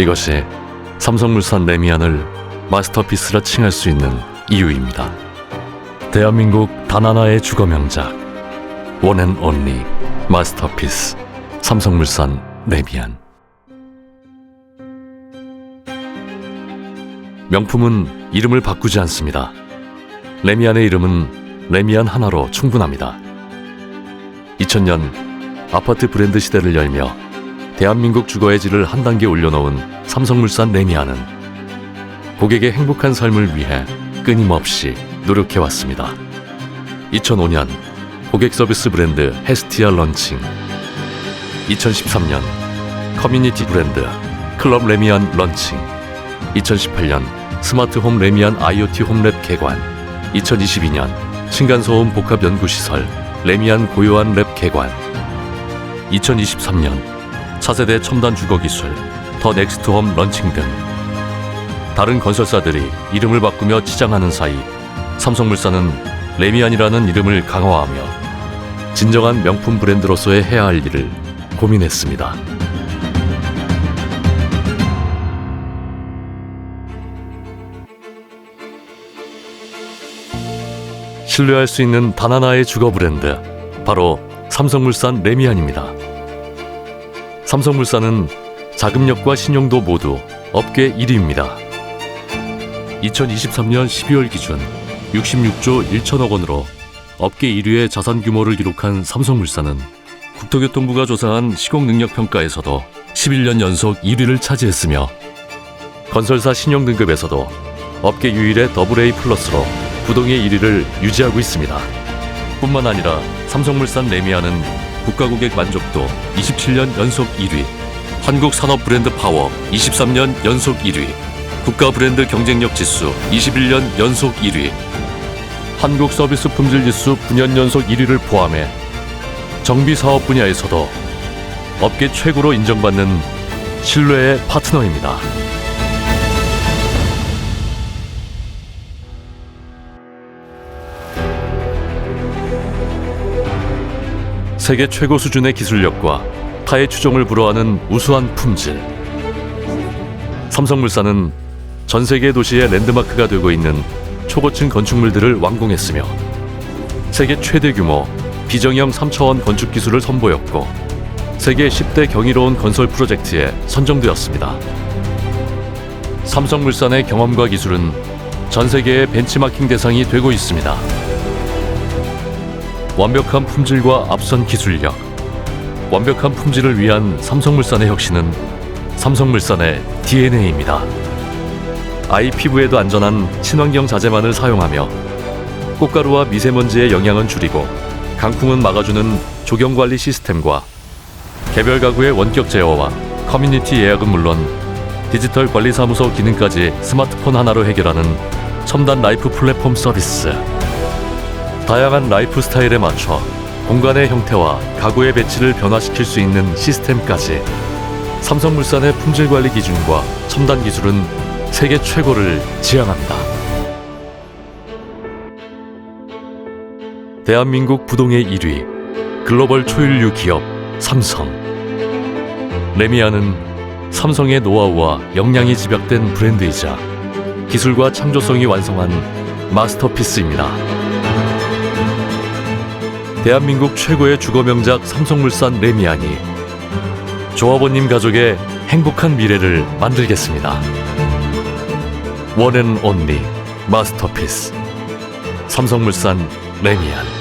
이것이 삼성물산 레미안을 마스터피스라 칭할 수 있는 이유입니다. 대한민국 단 하나의 주거 명작 원앤 온리 마스터피스 삼성물산 레미안 명품은 이름을 바꾸지 않습니다. 레미안의 이름은 레미안 하나로 충분합니다. 2000년 아파트 브랜드 시대를 열며 대한민국 주거의 질을 한 단계 올려놓은 삼성물산 레미안은 고객의 행복한 삶을 위해 끊임없이 노력해왔습니다. 2005년 고객 서비스 브랜드 헤스티아 런칭. 2013년 커뮤니티 브랜드 클럽 레미안 런칭. 2018년 스마트홈 레미안 IoT 홈랩 개관. 2022년 층간소음 복합 연구시설 레미안 고요한 랩 개관. 2023년 차세대 첨단 주거 기술 더 넥스트 홈 런칭 등 다른 건설사들이 이름을 바꾸며 치장하는 사이 삼성물산은 레미안이라는 이름을 강화하며 진정한 명품 브랜드로서의 해야 할 일을 고민했습니다. 신뢰할 수 있는 단 하나의 주거 브랜드 바로 삼성물산 레미안입니다. 삼성물산은 자금력과 신용도 모두 업계 1위입니다. 2023년 12월 기준 66조 1천억 원으로 업계 1위의 자산 규모를 기록한 삼성물산은 국토교통부가 조사한 시공 능력 평가에서도 11년 연속 1위를 차지했으며 건설사 신용 등급에서도 업계 유일의 AA 플러스로 부동의 1위를 유지하고 있습니다. 뿐만 아니라 삼성물산 레미안은 국가 고객 만족도 27년 연속 1위, 한국 산업 브랜드 파워 23년 연속 1위, 국가 브랜드 경쟁력 지수 21년 연속 1위, 한국 서비스 품질 지수 9년 연속 1위를 포함해 정비 사업 분야에서도 업계 최고로 인정받는 신뢰의 파트너입니다. 세계 최고 수준의 기술력과 타의 추종을 불허하는 우수한 품질. 삼성물산은 전 세계 도시의 랜드마크가 되고 있는 초고층 건축물들을 완공했으며 세계 최대 규모 비정형 3차원 건축 기술을 선보였고 세계 10대 경이로운 건설 프로젝트에 선정되었습니다. 삼성물산의 경험과 기술은 전 세계의 벤치마킹 대상이 되고 있습니다. 완벽한 품질과 앞선 기술력, 완벽한 품질을 위한 삼성물산의 혁신은 삼성물산의 DNA입니다. 아이 피부에도 안전한 친환경 자재만을 사용하며 꽃가루와 미세먼지의 영향은 줄이고 강풍은 막아주는 조경 관리 시스템과 개별 가구의 원격 제어와 커뮤니티 예약은 물론 디지털 관리 사무소 기능까지 스마트폰 하나로 해결하는 첨단 라이프 플랫폼 서비스. 다양한 라이프 스타일에 맞춰 공간의 형태와 가구의 배치를 변화시킬 수 있는 시스템까지 삼성물산의 품질 관리 기준과 첨단 기술은 세계 최고를 지향합니다. 대한민국 부동의 1위 글로벌 초일류 기업 삼성 레미안은 삼성의 노하우와 역량이 집약된 브랜드이자 기술과 창조성이 완성한 마스터피스입니다. 대한민국 최고의 주거 명작 삼성물산 레미안이 조합원님 가족의 행복한 미래를 만들겠습니다. 원앤 온리 마스터피스 삼성물산 레미안